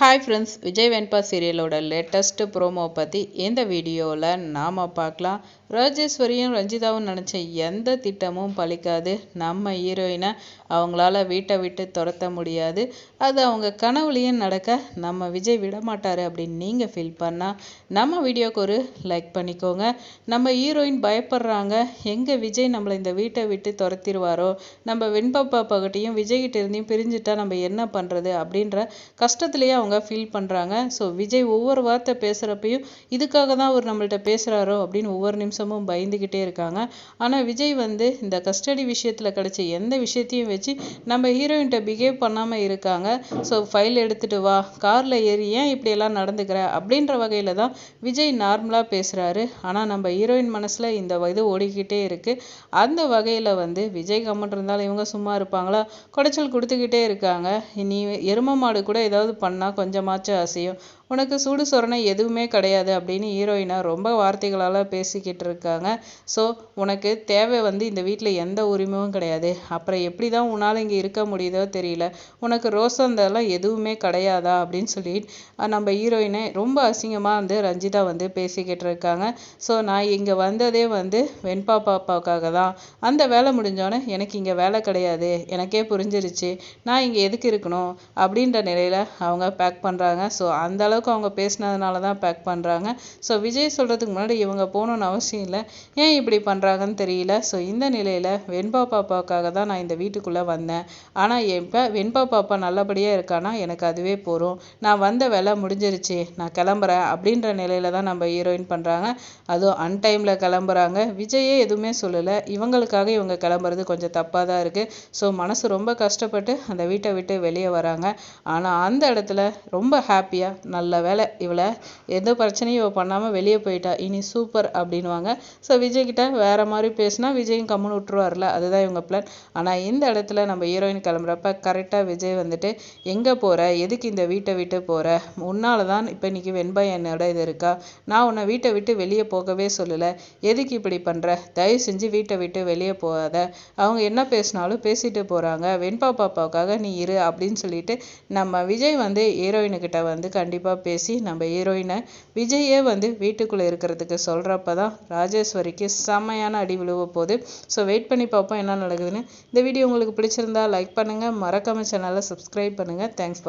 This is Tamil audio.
ஹாய் ஃப்ரெண்ட்ஸ் விஜய் வெண்பா சீரியலோட லேட்டஸ்ட்டு ப்ரோமோ பற்றி இந்த வீடியோவில் நாம் பார்க்கலாம். ராஜேஸ்வரியும் ரஞ்சிதாவும் நினச்ச எந்த திட்டமும் பழிக்காது நம்ம ஹீரோயினை அவங்களால வீட்டை விட்டு துரத்த முடியாது. அது அவங்க கனவுலையும் நடக்க நம்ம விஜய் விட மாட்டார் அப்படின்னு நீங்கள் ஃபீல் பண்ணால் நம்ம வீடியோவுக்கு ஒரு லைக் பண்ணிக்கோங்க. நம்ம ஹீரோயின் பயப்படுறாங்க. எங்கே விஜய் நம்மளை இந்த வீட்டை விட்டு துரத்திடுவாரோ? நம்ம வெண்பா பாப்பாக்கிட்டையும் விஜய்கிட்ட இருந்தையும் பிரிஞ்சுட்டா நம்ம என்ன பண்ணுறது அப்படின்ற கஷ்டத்துலேயே அவங்க ஃபீல் பண்ணுறாங்க ஸோ விஜய் ஒவ்வொரு வார்த்தை பேசுகிறப்பையும் இதுக்காக தான் அவர் நம்மள்ட்ட பேசுகிறாரோ அப்படின்னு ஒவ்வொரு நிமிஷமும் பயந்துக்கிட்டே இருக்காங்க. ஆனால் விஜய் வந்து இந்த கஸ்டடி விஷயத்தில் கிடைச்ச எந்த விஷயத்தையும் வச்சு நம்ம ஹீரோயின்கிட்ட பிஹேவ் பண்ணாமல் இருக்காங்க. ஸோ ஃபைல் எடுத்துகிட்டு வா காரில் ஏறி ஏன் இப்படியெல்லாம் நடந்துக்கிற? அப்படின்ற வகையில் தான் விஜய் நார்மலாக பேசுகிறாரு ஆனால் நம்ம ஹீரோயின் மனசில் இந்த இது ஓடிக்கிட்டே இருக்குது அந்த வகையில் வந்து விஜய் கம்மன் இருந்தாலும் இவங்க சும்மா இருப்பாங்களா? குடைச்சல் கொடுத்துக்கிட்டே இருக்காங்க. நீ எரும மாடு கூட ஏதாவது பண்ணால் கொஞ்சமாச்சும் அசையும் உனக்கு சூடு சொரணை எதுவுமே கிடையாது அப்படின்னு ஹீரோயினை ரொம்ப வார்த்தைகளால் பேசிக்கிட்டு இருக்காங்க. ஸோ உனக்கு தேவை வந்து இந்த வீட்டில் எந்த உரிமையும் கிடையாது. அப்புறம் எப்படி தான் உன்னால் இங்கே இருக்க முடியுதோ தெரியல. உனக்கு ரோசந்தெல்லாம் எதுவுமே கிடையாதா அப்படின்னு சொல்லி நம்ம ஹீரோயினை ரொம்ப அசிங்கமாக வந்து ரஞ்சிதா வந்து பேசிக்கிட்டு இருக்காங்க. ஸோ நான் இங்கே வந்ததே வந்து வெண்பா பாப்பாவுக்காக தான். அந்த வேலை முடிஞ்சோடனே எனக்கு இங்கே வேலை கிடையாது. எனக்கே புரிஞ்சிருச்சு. நான் இங்கே எதுக்கு இருக்கணும்? அப்படின்ற நிலையில் அவங்க பேக் பண்ணுறாங்க ஸோ அந்தளவு அளவுக்கு அவங்க பேசினதுனால தான் பேக் பண்ணுறாங்க ஸோ விஜய் சொல்கிறதுக்கு முன்னாடி இவங்க போகணுன்னு அவசியம் இல்லை. ஏன் இப்படி பண்ணுறாங்கன்னு தெரியல. ஸோ இந்த நிலையில் வெண்பா பாப்பாவுக்காக தான் நான் இந்த வீட்டுக்குள்ளே வந்தேன். ஆனால் இப்போ வெண்பா பாப்பா நல்லபடியாக இருக்கானா? எனக்கு அதுவே போகிறோம் நான் வந்த வேலை முடிஞ்சிருச்சு. நான் கிளம்புறேன் அப்படின்ற நிலையில தான் நம்ம ஹீரோயின் பண்ணுறாங்க அதுவும் அன்டைமில் கிளம்புறாங்க. விஜயே எதுவுமே சொல்லலை. இவங்களுக்காக இவங்க கிளம்புறது கொஞ்சம் தப்பாக தான் இருக்குது ஸோ மனசு ரொம்ப கஷ்டப்பட்டு அந்த வீட்டை விட்டு வெளியே வராங்க. ஆனால் அந்த இடத்துல ரொம்ப ஹாப்பியாக நல்ல வேலை. இவளை எந்த பிரச்சனையும் இவள் பண்ணாமல் வெளியே போயிட்டா. இனி சூப்பர் அப்படின்வாங்க ஸோ விஜய்கிட்ட வேற மாதிரி பேசினா விஜயும் கம்முன்னு விட்டுருவார்ல. அதுதான் இவங்க பிளான் ஆனால் இந்த இடத்துல நம்ம ஹீரோயின் கிளம்புறப்ப கரெக்டாக விஜய் வந்துட்டு எங்கே போகிற எதுக்கு இந்த வீட்டை விட்டு போகிற உன்னால தான் இப்போ இன்னைக்கு வெண்பா என்னோட இது இருக்கா? நான் உன்னை வீட்டை விட்டு வெளியே போகவே சொல்லலை. எதுக்கு இப்படி பண்ணுற தயவு செஞ்சு வீட்டை விட்டு வெளியே போகாத. அவங்க என்ன பேசினாலும் பேசிட்டு போகிறாங்க வெண்பா பாப்பாவுக்காக நீ இரு அப்படின்னு சொல்லிட்டு நம்ம விஜய் வந்து ஹீரோயினுக்கிட்ட வந்து கண்டிப்பாக பேசி நம்ம ஹீரோயினை விஜயே வந்து வீட்டுக்குள்ளே இருக்கிறதுக்கு சொல்கிறப்ப தான் ராஜேஸ்வரிக்கு செம்மையான அடி விழுவ போகுது. ஸோ வெயிட் பண்ணி பார்ப்போம் என்ன நடக்குதுன்னு. இந்த வீடியோ உங்களுக்கு பிடிச்சிருந்தா லைக் பண்ணுங்கள் மறக்காமல் சேனலை சப்ஸ்கிரைப் பண்ணுங்கள் தேங்க்ஸ் ஃபார்